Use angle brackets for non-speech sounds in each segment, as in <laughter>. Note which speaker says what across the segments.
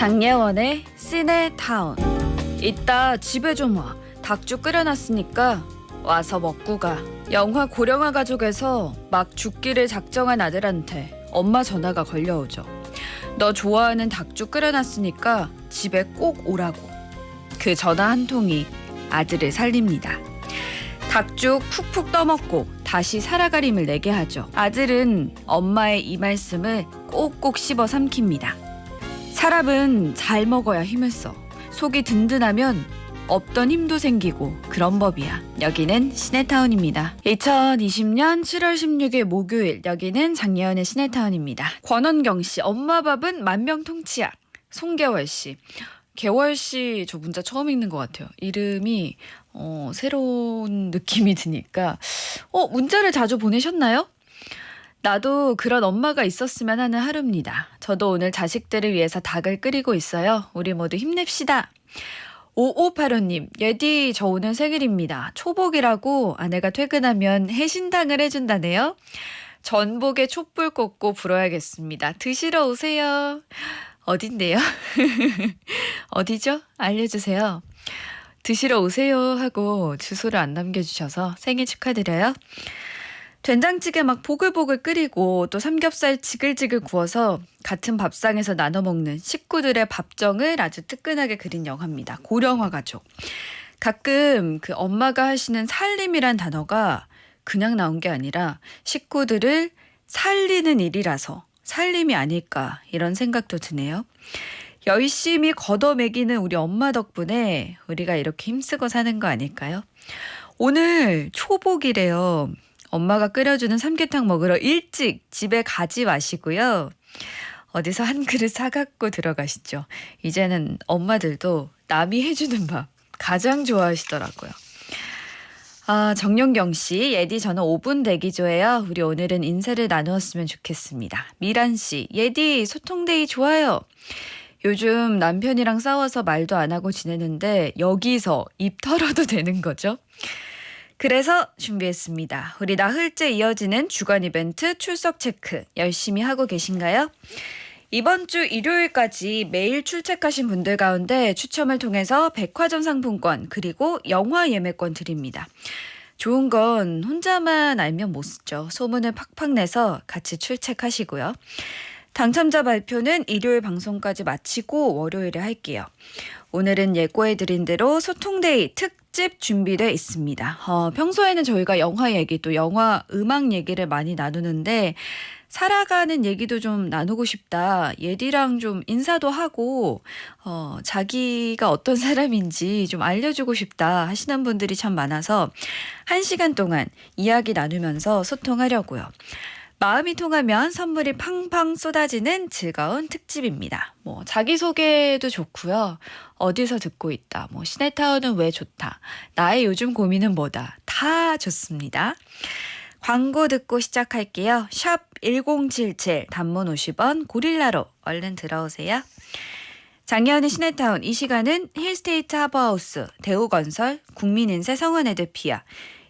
Speaker 1: 장예원의 시네타운 이따 집에 좀 와. 닭죽 끓여놨으니까 와서 먹고 가. 영화 고령화 가족에서 막 죽기를 작정한 아들한테 엄마 전화가 걸려오죠. 너 좋아하는 닭죽 끓여놨으니까 집에 꼭 오라고. 그 전화 한 통이 아들을 살립니다. 닭죽 푹푹 떠먹고 다시 살아갈 힘을 내게 하죠. 아들은 엄마의 이 말씀을 꼭꼭 씹어 삼킵니다. 사람은 잘 먹어야 힘을 써. 속이 든든하면 없던 힘도 생기고 그런 법이야. 여기는 시내타운입니다. 2020년 7월 16일 목요일 여기는 장예원의 시내타운입니다. 권원경 씨 엄마 밥은 만명통치약. 송계월 씨. 개월 씨 저 문자 처음 읽는 것 같아요. 이름이 어, 새로운 느낌이 드니까 어 문자를 자주 보내셨나요? 나도 그런 엄마가 있었으면 하는 하루입니다. 저도 오늘 자식들을 위해서 닭을 끓이고 있어요. 우리 모두 힘냅시다. 5585님, 예디, 저 오늘 생일입니다. 초복이라고 아내가 퇴근하면 해신당을 해준다네요. 전복에 촛불 꽂고 불어야겠습니다. 드시러 오세요. 어딘데요? <laughs> 어디죠? 알려주세요. 드시러 오세요 하고 주소를 안 남겨주셔서 생일 축하드려요. 된장찌개 막 보글보글 끓이고 또 삼겹살 지글지글 구워서 같은 밥상에서 나눠 먹는 식구들의 밥정을 아주 뜨끈하게 그린 영화입니다. 고령화 가족. 가끔 그 엄마가 하시는 살림이란 단어가 그냥 나온 게 아니라 식구들을 살리는 일이라서 살림이 아닐까 이런 생각도 드네요. 열심히 걷어매기는 우리 엄마 덕분에 우리가 이렇게 힘쓰고 사는 거 아닐까요? 오늘 초복이래요. 엄마가 끓여주는 삼계탕 먹으러 일찍 집에 가지 마시고요. 어디서 한 그릇 사갖고 들어가시죠. 이제는 엄마들도 남이 해주는 밥 가장 좋아하시더라고요. 아, 정용경 씨, 예디 저는 5분 대기조예요. 우리 오늘은 인사를 나누었으면 좋겠습니다. 미란 씨, 예디 소통데이 좋아요. 요즘 남편이랑 싸워서 말도 안 하고 지내는데 여기서 입 털어도 되는 거죠? 그래서 준비했습니다. 우리 나흘째 이어지는 주간 이벤트 출석 체크 열심히 하고 계신가요? 이번 주 일요일까지 매일 출첵하신 분들 가운데 추첨을 통해서 백화점 상품권 그리고 영화 예매권 드립니다. 좋은 건 혼자만 알면 못 쓰죠. 소문을 팍팍 내서 같이 출첵하시고요. 당첨자 발표는 일요일 방송까지 마치고 월요일에 할게요. 오늘은 예고해드린 대로 소통데이 특집 준비돼 있습니다. 어, 평소에는 저희가 영화 얘기 또 영화 음악 얘기를 많이 나누는데 살아가는 얘기도 좀 나누고 싶다. 예디랑 좀 인사도 하고 어, 자기가 어떤 <laughs> 사람인지 좀 알려주고 싶다 하시는 분들이 참 많아서 한 시간 동안 이야기 나누면서 소통하려고요. 마음이 통하면 선물이 팡팡 쏟아지는 즐거운 특집입니다. 뭐 자기소개도 좋고요. 어디서 듣고 있다. 뭐 시내타운은 왜 좋다. 나의 요즘 고민은 뭐다. 다 좋습니다. 광고 듣고 시작할게요. 샵 1077 단문 50원 고릴라로 얼른 들어오세요. 장현의 시내타운 이 시간은 힐스테이트 하버하우스, 대우건설, 국민인세 성원에드피아,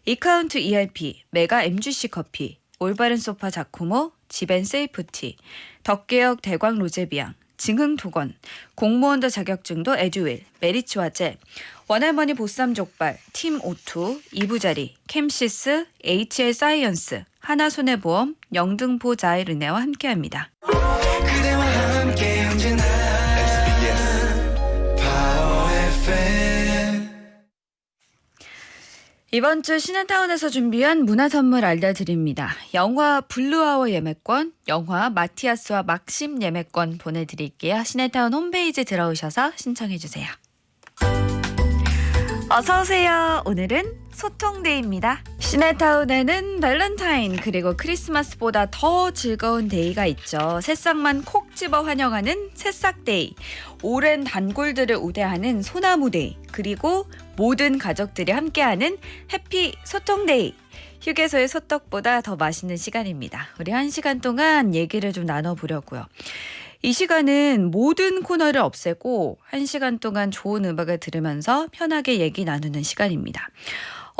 Speaker 1: 이카운트 ERP, 메가 MGC 커피, 올바른 소파 자쿠모, 지벤 세이프티, 덕계역 대광 로제비앙, 증흥도건, 공무원도 자격증도 에듀윌, 메리츠 화재, 원할머니 보쌈 족발, 팀 오투, 이부자리, 캠시스, HL 사이언스, 하나손해보험, 영등포 자이르네와 함께합니다. 이번 주 시내타운에서 준비한 문화 선물 알려드립니다. 영화 블루아워 예매권, 영화 마티아스와 막심 예매권 보내드릴게요. 시내타운 홈페이지 들어오셔서 신청해주세요. 어서오세요. 오늘은 소통데이입니다. 시내타운에는 발렌타인 그리고 크리스마스보다 더 즐거운 데이가 있죠. 새싹만 콕 집어 환영하는 새싹데이. 오랜 단골들을 우대하는 소나무데이. 그리고 모든 가족들이 함께하는 해피 소통데이. 휴게소의 소떡보다 더 맛있는 시간입니다. 우리 한 시간 동안 얘기를 좀 나눠보려고요. 이 시간은 모든 코너를 없애고 한 시간 동안 좋은 음악을 들으면서 편하게 얘기 나누는 시간입니다.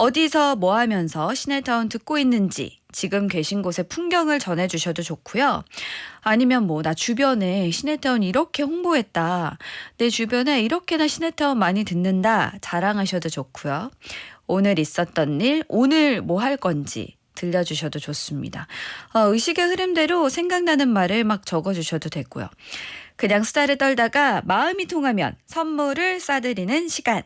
Speaker 1: 어디서 뭐 하면서 시내타운 듣고 있는지 지금 계신 곳의 풍경을 전해주셔도 좋고요. 아니면 뭐 나 주변에 시네타운 이렇게 홍보했다. 내 주변에 이렇게나 시네타운 많이 듣는다. 자랑하셔도 좋고요. 오늘 있었던 일, 오늘 뭐 할 건지 들려주셔도 좋습니다. 어, 의식의 흐름대로 생각나는 말을 막 적어주셔도 되고요. 그냥 수다를 떨다가 마음이 통하면 선물을 싸드리는 시간.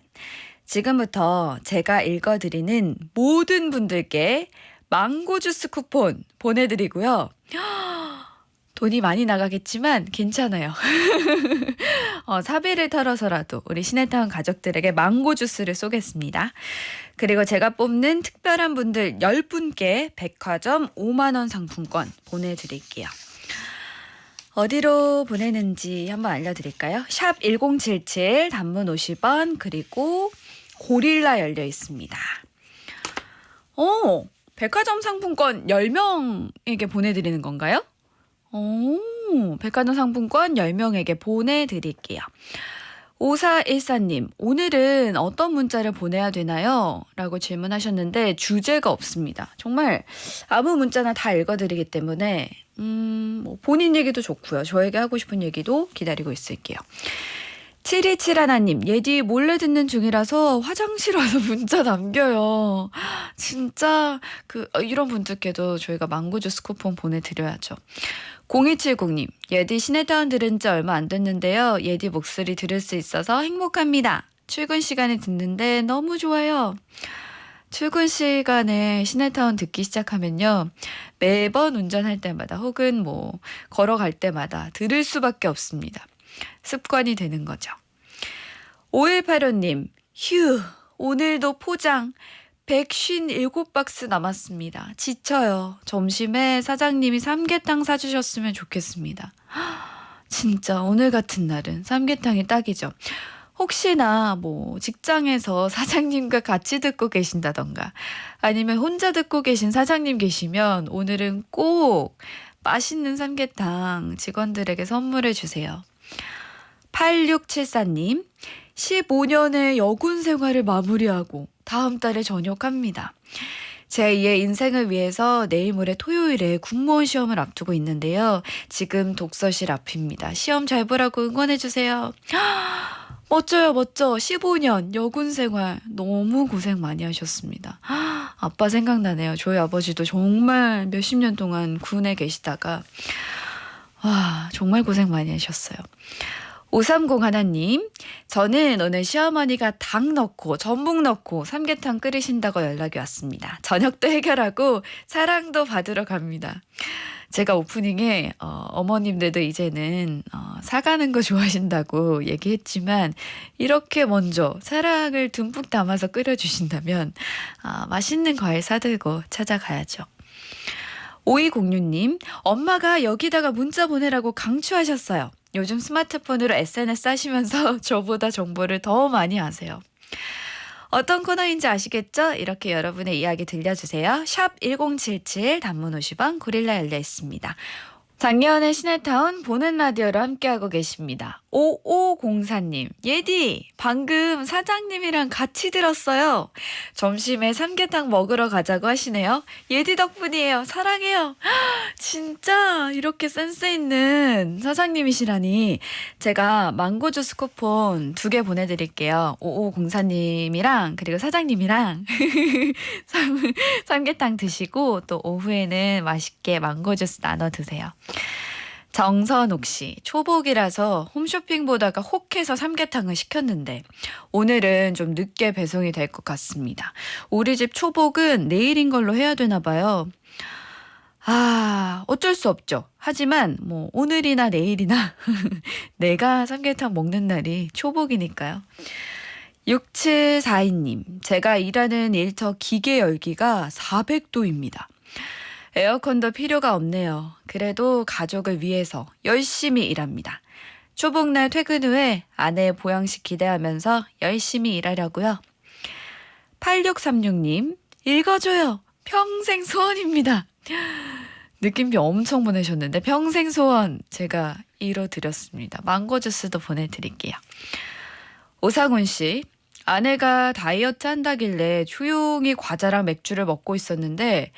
Speaker 1: 지금부터 제가 읽어드리는 모든 분들께 망고 주스 쿠폰 보내드리고요. <gasps> 돈이 많이 나가겠지만 괜찮아요. <laughs> 어, 사비를 털어서라도 우리 시네타운 가족들에게 망고 주스를 쏘겠습니다. 그리고 제가 뽑는 특별한 분들 10분께 백화점 5만원 상품권 보내드릴게요. 어디로 보내는지 한번 알려드릴까요? 샵 1077 단문 50원 그리고 고릴라 열려 있습니다. 오, 백화점 상품권 10명에게 보내드리는 건가요? 오, 백화점 상품권 10명에게 보내드릴게요. 5414님, 오늘은 어떤 문자를 보내야 되나요? 라고 질문하셨는데, 주제가 없습니다. 정말 아무 문자나 다 읽어드리기 때문에, 음, 뭐 본인 얘기도 좋고요. 저에게 하고 싶은 얘기도 기다리고 있을게요. 7271님, 예디 몰래 듣는 중이라서 화장실 와서 <laughs> 문자 남겨요. 진짜, 그, 어, 이런 분들께도 저희가 망고 주스 쿠폰 보내드려야죠. 0270님, 예디 시네타운 들은 지 얼마 안 됐는데요. 예디 목소리 들을 수 있어서 행복합니다. 출근 시간에 듣는데 너무 좋아요. 출근 시간에 시네타운 듣기 시작하면요. 매번 운전할 때마다 혹은 뭐 걸어갈 때마다 들을 수밖에 없습니다. 습관이 되는 거죠. 5185님, 휴, 오늘도 포장 157박스 남았습니다. 지쳐요. 점심에 사장님이 삼계탕 사주셨으면 좋겠습니다. 진짜 오늘 같은 날은 삼계탕이 딱이죠. 혹시나 뭐 직장에서 사장님과 같이 듣고 계신다던가 아니면 혼자 듣고 계신 사장님 계시면 오늘은 꼭 맛있는 삼계탕 직원들에게 선물해 주세요. 8674님, 15년의 여군 생활을 마무리하고 다음 달에 전역합니다. 제2의 인생을 위해서 내일 모레 토요일에 군무원 시험을 앞두고 있는데요. 지금 독서실 앞입니다. 시험 잘 보라고 응원해주세요. <gasps> 멋져요, 멋져. 15년 여군 생활 너무 고생 많이 하셨습니다. <gasps> 아빠 생각나네요. 저희 아버지도 정말 몇십 년 동안 군에 계시다가 와, 정말 고생 많이 하셨어요. 530 하나님, 저는 오늘 시어머니가 닭 넣고 전복 넣고 삼계탕 끓이신다고 연락이 왔습니다. 저녁도 해결하고 사랑도 받으러 갑니다. 제가 오프닝에 어, 어머님들도 이제는 어, 사가는 거 좋아하신다고 얘기했지만 이렇게 먼저 사랑을 듬뿍 담아서 끓여주신다면 아, 맛있는 과일 사들고 찾아가야죠. 5206님, 엄마가 여기다가 문자 보내라고 강추하셨어요. 요즘 스마트폰으로 SNS 하시면서 <laughs> 저보다 정보를 더 많이 아세요. 어떤 코너인지 아시겠죠? 이렇게 여러분의 이야기 들려주세요. 샵 1077 단문 50원 고릴라 열려 있습니다. 작년에 시네타운 보는 라디오로 함께하고 계십니다. 5504님, 예디, 방금 사장님이랑 같이 들었어요. 점심에 삼계탕 먹으러 가자고 하시네요. 예디 덕분이에요. 사랑해요. <gasps> 진짜 이렇게 센스 있는 사장님이시라니. 제가 망고 주스 쿠폰 두 개 보내드릴게요. 5504님이랑 그리고 사장님이랑 <laughs> 삼, 삼계탕 드시고 또 오후에는 맛있게 망고 주스 나눠 드세요. 정선옥 씨, 초복이라서 홈쇼핑 보다가 혹해서 삼계탕을 시켰는데 오늘은 좀 늦게 배송이 될 것 같습니다. 우리 집 초복은 내일인 걸로 해야 되나 봐요. 아, 어쩔 수 없죠. 하지만 뭐 오늘이나 내일이나 <laughs> 내가 삼계탕 먹는 날이 초복이니까요. 6742님, 제가 일하는 일터 기계 열기가 400도입니다. 에어컨도 필요가 없네요. 그래도 가족을 위해서 열심히 일합니다. 초복날 퇴근 후에 아내의 보양식 기대하면서 열심히 일하려고요. 8636님, 읽어줘요. 평생 소원입니다. 느낌표 엄청 보내셨는데 평생 소원 제가 이뤄드렸습니다. 망고 주스도 보내드릴게요. 오상훈 씨, 아내가 다이어트 한다길래 조용히 과자랑 맥주를 먹고 있었는데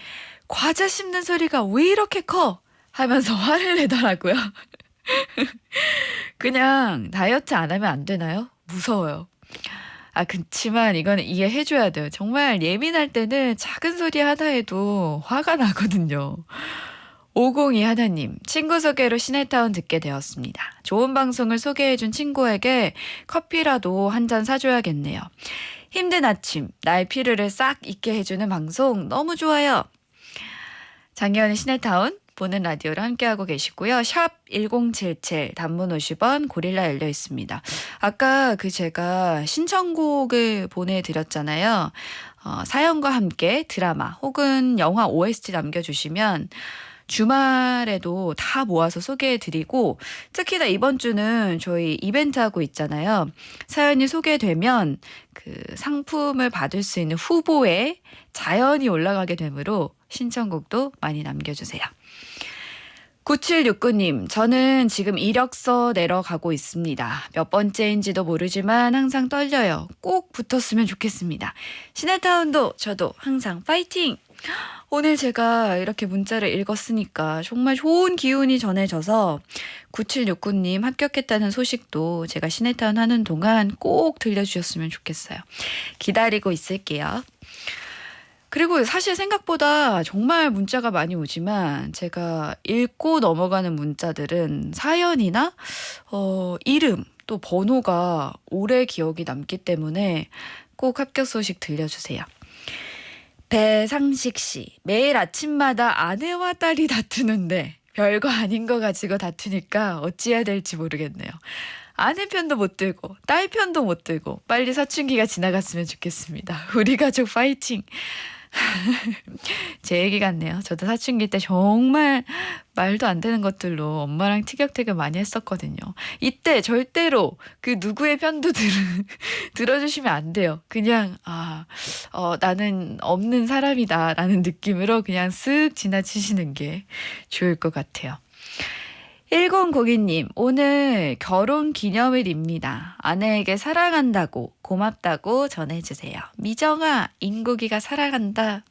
Speaker 1: 과자 씹는 소리가 왜 이렇게 커? 하면서 <laughs> 화를 내더라고요. 그냥 다이어트 안 하면 안 되나요? 무서워요. 아, 그치만 이거는 이해해줘야 돼요. 정말 예민할 때는 작은 소리 하나에도 화가 나거든요. 502 하나님, 친구 소개로 시네타운 듣게 되었습니다. 좋은 방송을 소개해준 친구에게 커피라도 한 잔 사줘야겠네요. 힘든 아침, 나의 피로를 싹 잊게 해주는 방송 너무 좋아요. 장기현의 시네타운 보는 라디오로 함께하고 계시고요. 샵 1077 단문 50원 고릴라 열려 있습니다. 아까 그 제가 신청곡을 보내드렸잖아요. 어, 사연과 함께 드라마 혹은 영화 OST 남겨주시면 주말에도 다 모아서 소개해드리고 특히나 이번 주는 저희 이벤트 하고 있잖아요. 사연이 소개되면 그 상품을 받을 수 있는 후보에 자연이 올라가게 되므로 신청곡도 많이 남겨주세요. 9769님, 저는 지금 이력서 내러 가고 있습니다. 몇 번째인지도 모르지만 항상 떨려요. 꼭 붙었으면 좋겠습니다. 시네타운도 저도 항상 파이팅! 오늘 제가 이렇게 문자를 읽었으니까 정말 좋은 기운이 전해져서 9769님 합격했다는 소식도 제가 시네타운 하는 동안 꼭 들려주셨으면 좋겠어요. 기다리고 있을게요. 그리고 사실 생각보다 정말 문자가 많이 오지만 제가 읽고 넘어가는 문자들은 사연이나 어, 이름 또 번호가 오래 기억이 남기 때문에 꼭 합격 소식 들려주세요. 배상식 씨 매일 아침마다 아내와 딸이 다투는데 별거 아닌 거 가지고 다투니까 어찌해야 될지 모르겠네요. 아내 편도 못 들고 딸 편도 못 들고 빨리 사춘기가 지나갔으면 좋겠습니다. 우리 가족 파이팅. <laughs> 제 얘기 같네요. 저도 사춘기 때 정말 말도 안 되는 것들로 엄마랑 티격태격 많이 했었거든요. 이때 절대로 그 누구의 편도 들, <laughs> 들어주시면 안 돼요. 그냥, 아, 어, 나는 없는 사람이다. 라는 느낌으로 그냥 쓱 지나치시는 게 좋을 것 같아요. 1002님, 오늘 결혼 기념일입니다. 아내에게 사랑한다고, 고맙다고 전해주세요. 미정아, 인국이가 사랑한다.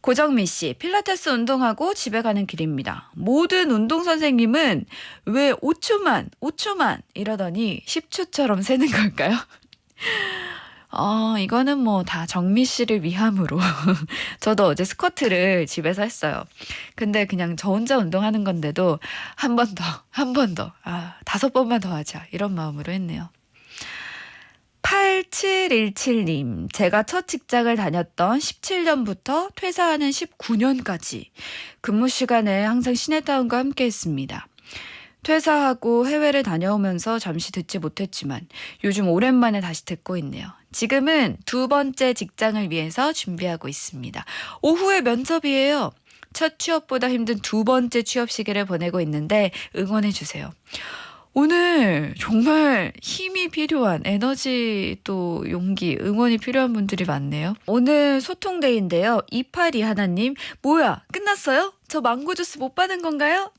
Speaker 1: 고정미 씨, 필라테스 운동하고 집에 가는 길입니다. 모든 운동 선생님은 왜 5초만, 5초만 이러더니 10초처럼 세는 걸까요? 어, 이거는 뭐 다 정미 씨를 위함으로. <laughs> 저도 어제 스쿼트를 집에서 했어요. 근데 그냥 저 혼자 운동하는 건데도 한 번 더, <laughs> 한 번 더, 아, 다섯 번만 더 하자. 이런 마음으로 했네요. 8717님, 제가 첫 직장을 다녔던 17년부터 퇴사하는 19년까지 근무 시간에 항상 시네타운과 함께 했습니다. 퇴사하고 해외를 다녀오면서 잠시 듣지 못했지만 요즘 오랜만에 다시 듣고 있네요. 지금은 두 번째 직장을 위해서 준비하고 있습니다. 오후에 면접이에요. 첫 취업보다 힘든 두 번째 취업 시기를 보내고 있는데 응원해 주세요. 오늘 정말 힘이 필요한 에너지 또 용기 응원이 필요한 분들이 많네요. 오늘 소통데이인데요. 282 하나님 뭐야 끝났어요? 저 망고 주스 못 받은 건가요?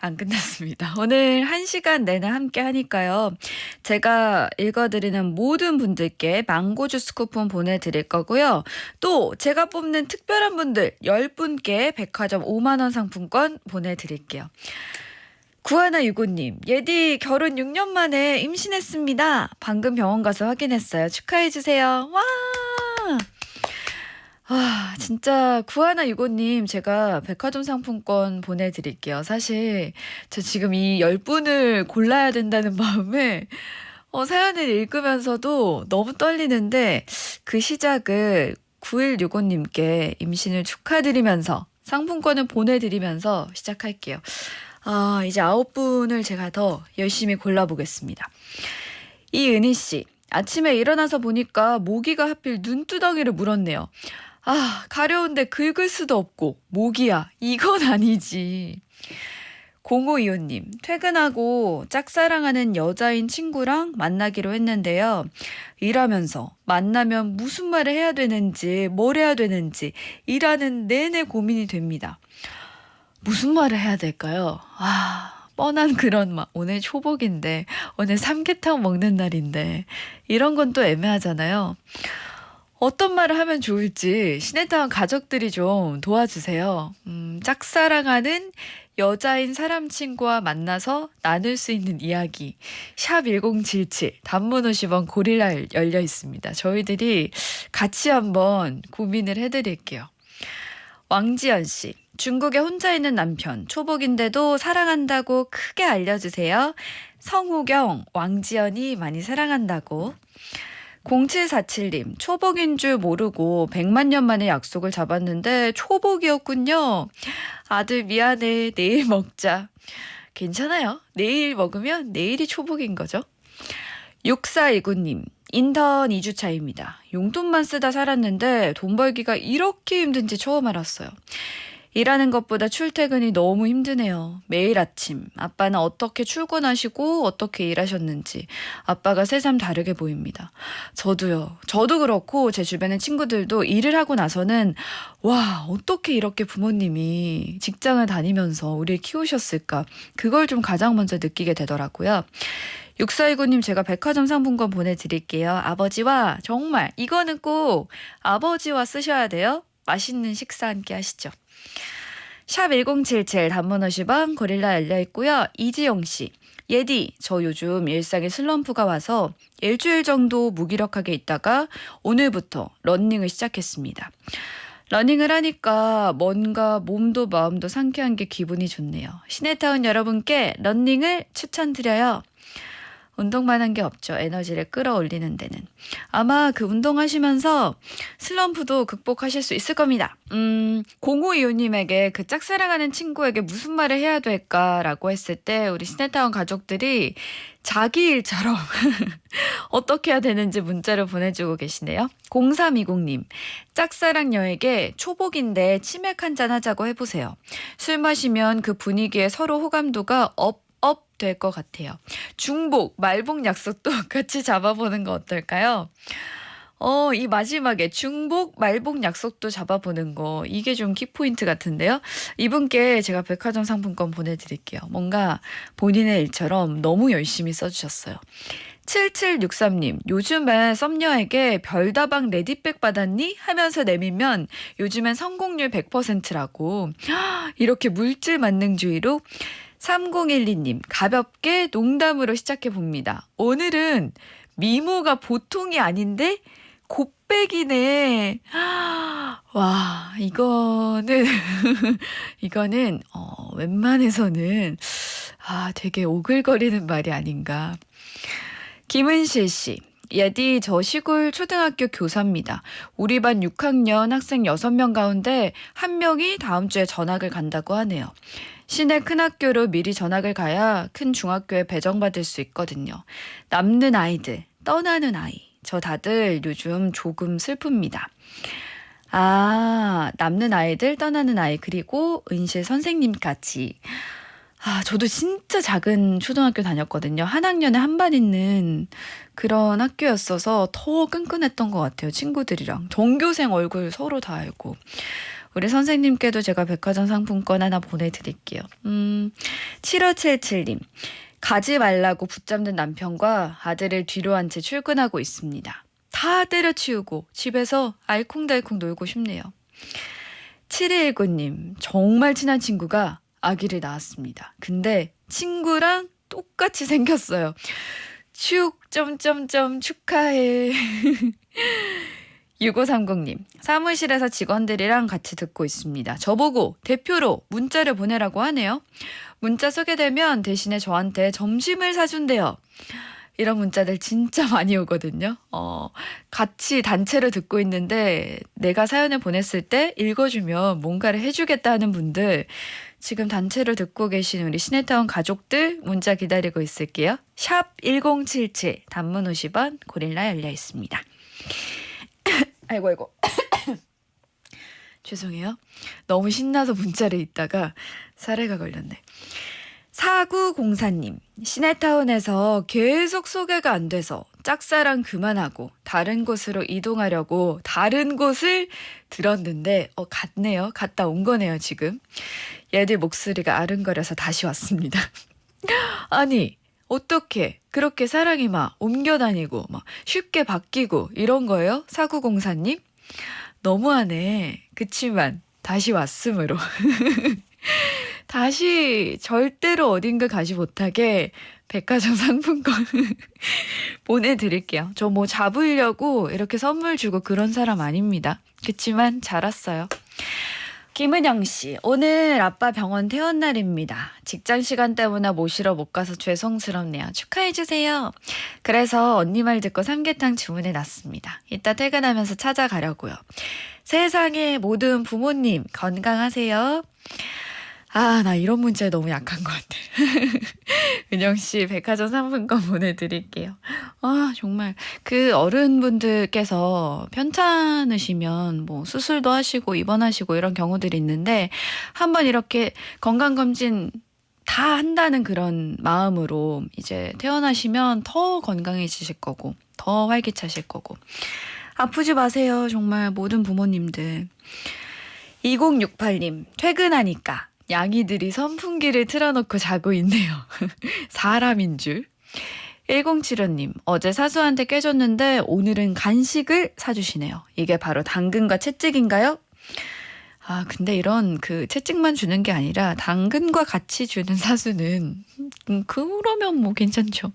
Speaker 1: 안 끝났습니다. <laughs> 오늘 1시간 내내 함께 하니까요. 제가 읽어드리는 모든 분들께 망고 주스 쿠폰 보내드릴 거고요. 또 제가 뽑는 특별한 분들 10분께 백화점 5만원 상품권 보내드릴게요. 구하나 유고님, 예디 결혼 6년 만에 임신했습니다. 방금 병원 가서 확인했어요. 축하해주세요. 와! 아, 진짜 구하나 유고님 제가 백화점 상품권 보내드릴게요. 사실 저 지금 이 10분을 골라야 된다는 <laughs> 마음에 어, 사연을 읽으면서도 너무 떨리는데 그 시작을 9165님께 임신을 축하드리면서 상품권을 보내드리면서 시작할게요. 아, 이제 아홉 분을 제가 더 열심히 골라보겠습니다. 이은희 씨, 아침에 일어나서 보니까 모기가 하필 눈두덩이를 물었네요. 아, 가려운데 긁을 수도 없고, 모기야, 이건 아니지. 0525님, 퇴근하고 짝사랑하는 여자인 친구랑 만나기로 했는데요. 일하면서 만나면 무슨 말을 해야 되는지, 뭘 해야 되는지, 일하는 내내 고민이 됩니다. 무슨 말을 해야 될까요? 아, 뻔한 그런 막 오늘 초복인데 오늘 삼계탕 먹는 날인데 이런 건 또 애매하잖아요. 어떤 말을 하면 좋을지 시네타운 가족들이 좀 도와주세요. 음, 짝사랑하는 여자인 사람 친구와 만나서 나눌 수 있는 이야기. 샵 1077 단문 50원 고릴라 열- 열려 있습니다. 저희들이 같이 한번 고민을 해드릴게요. 왕지연 씨. 중국에 혼자 있는 남편. 초복인데도 사랑한다고 크게 알려주세요. 성우경, 왕지연이 많이 사랑한다고. 0747님, 초복인 줄 모르고 100만 년 만에 약속을 잡았는데 초복이었군요. 아들 미안해. 내일 먹자. 괜찮아요. 내일 먹으면 내일이 초복인 거죠. 6429님, 인턴 2주차입니다. 용돈만 쓰다 살았는데 돈 벌기가 이렇게 힘든지 처음 알았어요. 일하는 것보다 출퇴근이 너무 힘드네요. 매일 아침 아빠는 어떻게 출근하시고 어떻게 일하셨는지 아빠가 새삼 다르게 보입니다. 저도요. 저도 그렇고 제 주변의 친구들도 일을 하고 나서는 와 어떻게 이렇게 부모님이 직장을 다니면서 우리를 키우셨을까 그걸 좀 가장 먼저 느끼게 되더라고요. 6419님 제가 백화점 상품권 보내드릴게요. 아버지와 정말 이거는 꼭 아버지와 쓰셔야 돼요. 맛있는 식사 함께 하시죠. 샵 1077 단문 50원 고릴라 열려 있고요. 이지영 씨. 예디, 저 요즘 일상에 슬럼프가 와서 일주일 정도 무기력하게 있다가 오늘부터 러닝을 시작했습니다. 러닝을 하니까 뭔가 몸도 마음도 상쾌한 게 기분이 좋네요. 시내타운 여러분께 러닝을 추천드려요. 운동만 한 게 없죠. 에너지를 끌어올리는 데는. 아마 그 운동하시면서 슬럼프도 극복하실 수 있을 겁니다. 음, 0525님에게 그 짝사랑하는 친구에게 무슨 말을 해야 될까라고 했을 때 우리 시네타운 가족들이 자기 일처럼 <laughs> 어떻게 해야 되는지 문자를 보내주고 계시네요. 0320님, 짝사랑 여에게 초복인데 치맥 한 잔 하자고 해보세요. 술 마시면 그 분위기에 서로 호감도가 업, 업 될 것 같아요. 중복, 말복 약속도 <laughs> 같이 잡아보는 거 어떨까요? 어, 이 마지막에 중복, 말복 약속도 잡아보는 거. 이게 좀 키포인트 같은데요. 이분께 제가 백화점 상품권 보내드릴게요. 뭔가 본인의 일처럼 너무 열심히 써주셨어요. 7763님, 요즘에 썸녀에게 별다방 레디백 받았니? 하면서 내밀면 요즘엔 성공률 100%라고. <gasps> 이렇게 물질 만능주의로 3012님, 가볍게 농담으로 시작해 봅니다. 오늘은 미모가 보통이 아닌데 곱빼기네. <gasps> 와, 이거는, <laughs> 이거는, 어, 웬만해서는, 아, 되게 오글거리는 말이 아닌가. 김은실 씨. 예디, 저 시골 초등학교 교사입니다. 우리 반 6학년 학생 6명 가운데 한 명이 다음 주에 전학을 간다고 하네요. 시내 큰 학교로 미리 전학을 가야 큰 중학교에 배정받을 수 있거든요. 남는 아이들, 떠나는 아이. 저 다들 요즘 조금 슬픕니다. 아, 남는 아이들, 떠나는 아이, 그리고 은실 선생님까지. 아, 저도 진짜 작은 초등학교 다녔거든요. 한 학년에 한 반 있는 그런 학교였어서 더 끈끈했던 것 같아요. 친구들이랑. 전교생 얼굴 서로 다 알고. 우리 선생님께도 제가 백화점 상품권 하나 보내드릴게요. 음, 7577님. 가지 말라고 붙잡는 남편과 아들을 뒤로 한 채 출근하고 있습니다. 다 때려치우고 집에서 알콩달콩 놀고 싶네요. 7219님, 정말 친한 친구가 아기를 낳았습니다. 근데 친구랑 똑같이 생겼어요. 축, 점점점 축하해. <laughs> 6530님, 사무실에서 직원들이랑 같이 듣고 있습니다. 저보고 대표로 문자를 보내라고 하네요. 문자 소개되면 대신에 저한테 점심을 사준대요. 이런 문자들 진짜 <laughs> 많이 오거든요. 어, 같이 단체로 듣고 있는데 내가 사연을 보냈을 때 읽어주면 뭔가를 해주겠다 하는 분들 지금 단체로 듣고 계신 우리 시네타운 가족들 문자 기다리고 있을게요. 샵 1077 단문 50원 고릴라 열려 있습니다. 아이고 아이고. <coughs> 죄송해요. 너무 신나서 문자를 읽다가 사례가 걸렸네. 4904님, 시내타운에서 계속 소개가 안 돼서 짝사랑 그만하고 다른 곳으로 이동하려고 다른 곳을 들었는데, 어, 갔네요. 갔다 온 거네요, 지금. 얘들 목소리가 아른거려서 다시 왔습니다. <laughs> 아니, 어떻게 그렇게 사랑이 막 옮겨 다니고 막 쉽게 바뀌고 이런 거예요? 사구공사님? 너무하네. 그치만 다시 왔으므로. <laughs> 다시 절대로 어딘가 가지 못하게 백화점 상품권 <laughs> 보내드릴게요. 저 뭐 잡으려고 이렇게 선물 주고 그런 사람 아닙니다. 그치만 잘 왔어요. 김은영 씨, 오늘 아빠 병원 퇴원 날입니다. 직장 시간 때문에 모시러 못 가서 죄송스럽네요. 축하해주세요. 그래서 언니 말 듣고 삼계탕 주문해 놨습니다. 이따 퇴근하면서 찾아가려고요. 세상의 모든 부모님 건강하세요. 아, 나 이런 문제에 너무 약한 것 같아. <laughs> 은영 씨, 백화점 상품권 보내드릴게요. 아, 정말. 그 어른분들께서 편찮으시면 뭐 수술도 하시고 입원하시고 이런 경우들이 있는데 한번 이렇게 건강검진 다 한다는 그런 마음으로 이제 퇴원하시면 더 건강해지실 거고 더 활기차실 거고 아프지 마세요. 정말 모든 부모님들. 2068님, 퇴근하니까 양이들이 선풍기를 틀어놓고 자고 있네요. <laughs> 사람인 줄. 1075님, 어제 사수한테 깨졌는데 오늘은 간식을 사주시네요. 이게 바로 당근과 채찍인가요? 아, 근데 이런 그 채찍만 주는 게 아니라 당근과 같이 주는 사수는, 음, 그러면 뭐 괜찮죠.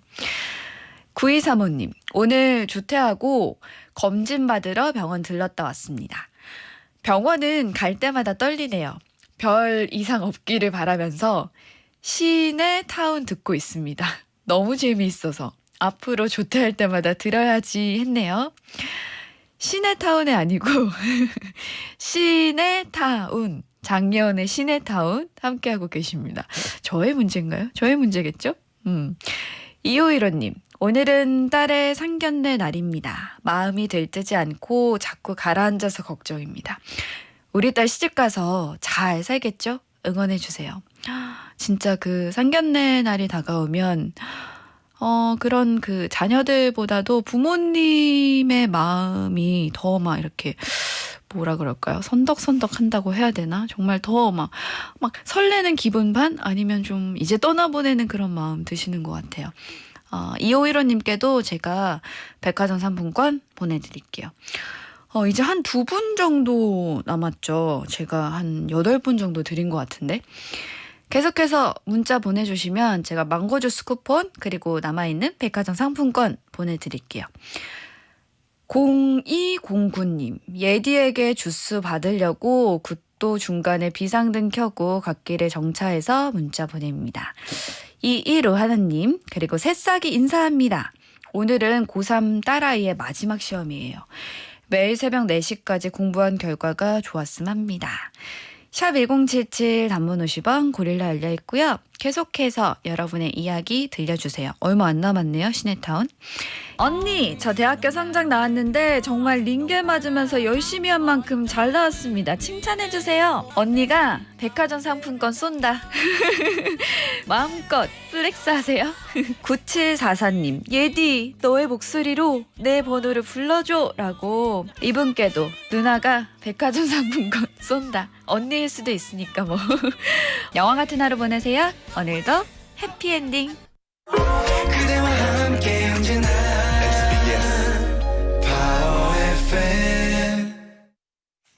Speaker 1: 9235님, 오늘 주퇴하고 검진 받으러 병원 들렀다 왔습니다. 병원은 갈 때마다 떨리네요. 별 이상 없기를 바라면서 시내 타운 듣고 있습니다. <laughs> 너무 재미있어서 앞으로 조퇴할 때마다 들어야지 했네요. 시내 타운이 아니고 <laughs> 시내 타운 작년의 시내 타운 함께하고 계십니다. 저의 문제인가요? 저의 문제겠죠? 음. 2515님, 오늘은 딸의 상견례 날입니다. 마음이 들뜨지 않고 자꾸 가라앉아서 걱정입니다. 우리 딸 시집 가서 잘 살겠죠? 응원해 주세요. 진짜 그 상견례 날이 다가오면 어 그런 그 자녀들보다도 부모님의 마음이 더 막 이렇게 뭐라 그럴까요? 선덕선덕 한다고 해야 되나? 정말 더 막 막 설레는 기분 반 아니면 좀 이제 떠나보내는 그런 마음 드시는 것 같아요. 어, 2515님께도 제가 백화점 상품권 보내드릴게요. 어, 이제 한 두 분 정도 남았죠. 제가 한 여덟 분 정도 드린 것 같은데. 계속해서 문자 보내주시면 제가 망고 주스 쿠폰 그리고 남아있는 백화점 상품권 보내드릴게요. 0209님, 예디에게 주스 받으려고 굿도 중간에 비상등 켜고 갓길에 정차해서 문자 보냅니다. 215 하나님, 그리고 새싹이 인사합니다. 오늘은 고3 딸아이의 마지막 시험이에요. 매일 새벽 4시까지 공부한 결과가 좋았음 합니다. 샵 1077 단문 50원 고릴라 열려 있고요. 계속해서 여러분의 이야기 들려주세요. 얼마 안 남았네요. 시네타운. 언니, 저 대학교 성적 나왔는데 정말 링겔 맞으면서 열심히 한 만큼 잘 나왔습니다. 칭찬해주세요. 언니가 백화점 상품권 쏜다. <laughs> 마음껏 플렉스 하세요. 9744님, <laughs> 예디, 너의 목소리로 내 번호를 불러줘. 라고 이분께도 누나가 백화점 상품권 <laughs> 쏜다. 언니일 수도 있으니까 뭐. 영화 같은 하루 보내세요. 오늘도 해피엔딩.